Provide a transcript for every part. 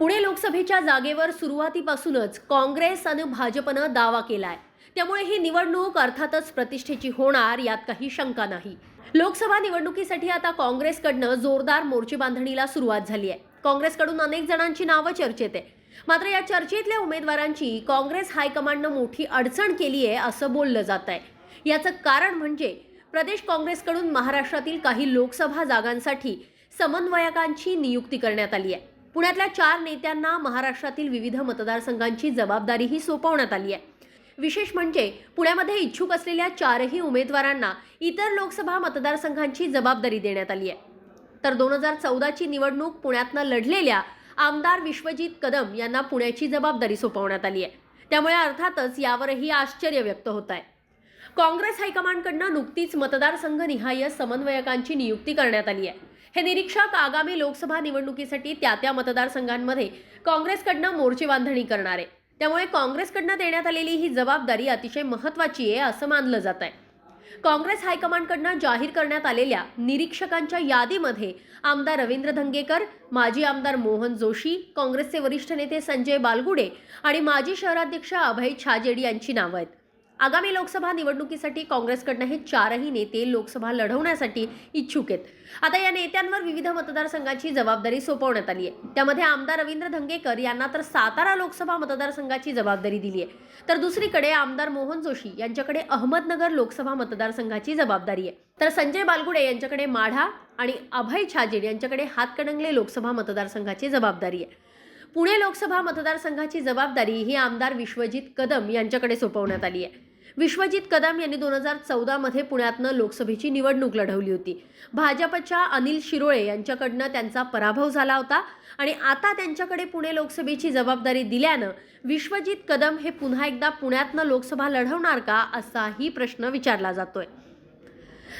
पुणे लोकसभेच्या जागेवर सुरुवातीपासूनच काँग्रेस आणि भाजपनं दावा केलाय. त्यामुळे ही निवडणूक अर्थातच प्रतिष्ठेची होणार यात काही शंका नाही. लोकसभा निवडणुकीसाठी आता काँग्रेसकडनं जोरदार मोर्चे बांधणीला सुरुवात झाली आहे. काँग्रेसकडून अनेक जणांची नावं चर्चेत आहे मात्र या चर्चेतल्या उमेदवारांची काँग्रेस हायकमांडनं मोठी अडचण केली आहे असं बोललं जात आहे. याचं कारण म्हणजे प्रदेश काँग्रेसकडून महाराष्ट्रातील काही लोकसभा जागांसाठी समन्वयकांची नियुक्ती करण्यात आली आहे. पुण्यातल्या चार नेत्यांना महाराष्ट्रातील विविध मतदारसंघांची जबाबदारीही सोपवण्यात आली आहे. विशेष म्हणजे पुण्यामध्ये इच्छुक असलेल्या चारही उमेदवारांना इतर लोकसभा मतदारसंघांची जबाबदारी देण्यात आली आहे. तर दोन हजार चौदाची निवडणूक पुण्यातनं लढलेल्या आमदार विश्वजित कदम यांना पुण्याची जबाबदारी सोपवण्यात आली आहे. त्यामुळे अर्थातच यावरही आश्चर्य व्यक्त होत आहे. काँग्रेस हायकमांडकडनं नुकतीच मतदारसंघ निहाय समन्वयकांची नियुक्ती करण्यात आली आहे. हे निरीक्षक आगामी लोकसभा निवडणुकीसाठी त्या त्या मतदारसंघांमध्ये काँग्रेसकडनं मोर्चे बांधणी करणार. आहे त्यामुळे काँग्रेसकडनं देण्यात आलेली ही जबाबदारी अतिशय महत्त्वाची आहे असं मानलं जात आहे काँग्रेस हायकमांडकडनं जाहीर करण्यात आलेल्या निरीक्षकांच्या यादीमध्ये आमदार रवींद्र धंगेकर माजी आमदार मोहन जोशी काँग्रेसचे वरिष्ठ नेते संजय बालगुडे आणि माजी शहराध्यक्ष अभय छाजेडी यांची नावं आहेत. आगामी लोकसभा निवडणुकीसाठी काँग्रेसकडनं हे चारही नेते लोकसभा लढवण्यासाठी इच्छुक आहेत. आता या नेत्यांवर विविध मतदारसंघाची जबाबदारी सोपवण्यात आली आहे. त्यामध्ये आमदार रवींद्र धंगेकर यांना तर सातारा लोकसभा मतदारसंघाची जबाबदारी दिली आहे. तर दुसरीकडे आमदार मोहन जोशी यांच्याकडे अहमदनगर लोकसभा मतदारसंघाची जबाबदारी आहे. तर संजय बालगुडे यांच्याकडे माढा आणि अभय छाजेड यांच्याकडे हातकणंगले लोकसभा मतदारसंघाची जबाबदारी आहे. पुणे लोकसभा मतदारसंघाची जबाबदारी ही आमदार विश्वजित कदम यांच्याकडे सोपवण्यात आली आहे. विश्वजित कदम यांनी दोन हजार चौदामध्ये पुण्यातनं लोकसभेची निवडणूक लढवली होती. भाजपच्या अनिल शिरोळे यांच्याकडनं त्यांचा पराभव झाला होता आणि आता त्यांच्याकडे पुणे लोकसभेची जबाबदारी दिल्यानं विश्वजित कदम हे पुन्हा एकदा पुण्यातनं लोकसभा लढवणार का असाही प्रश्न विचारला जातोय.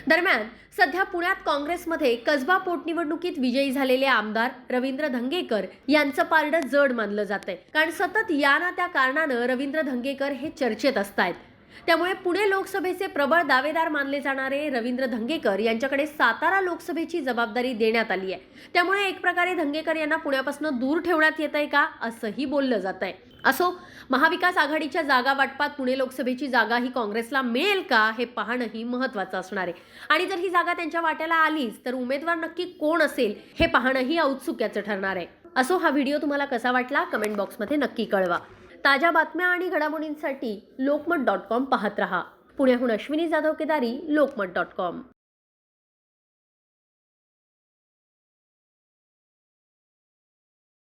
दरम्यान सध्या पुण्यात काँग्रेसमध्ये कसबा पोटनिवडणुकीत विजयी झालेले आमदार रवींद्र धंगेकर यांचं पारडं जड मानलं जातंय. कारण सतत या ना त्या कारणानं रवींद्र धंगेकर हे चर्चेत असतायत. त्यामुळे पुणे लोकसभेचे प्रबळ दावेदार मानले जाणारे रवींद्र धंगेकर यांच्याकडे सातारा लोकसभेची जबाबदारी देण्यात आली आहे. त्यामुळे एक प्रकारे धंगेकर यांना पुण्यापासून दूर ठेवण्यात येत आहे का असंही बोललं जात आहे. असो महाविकास आघाडीच्या जागा वाटपात पुणे लोकसभेची जागा ही काँग्रेसला मिळेल का हे पाहणंही महत्त्वाचं असणार आहे. आणि जर ही जागा त्यांच्या वाट्याला आलीच तर उमेदवार नक्की कोण असेल हे पाहणंही औत्सुक्याचं ठरणार आहे. असो हा व्हिडिओ तुम्हाला कसा वाटला कमेंट बॉक्समध्ये नक्की कळवा. ताज्या बातम्या आणि घडामोडींसाठी लोकमत डॉट कॉम पाहत रहा. पुण्याहून अश्विनी जाधव केदारी लोकमत डॉट कॉम.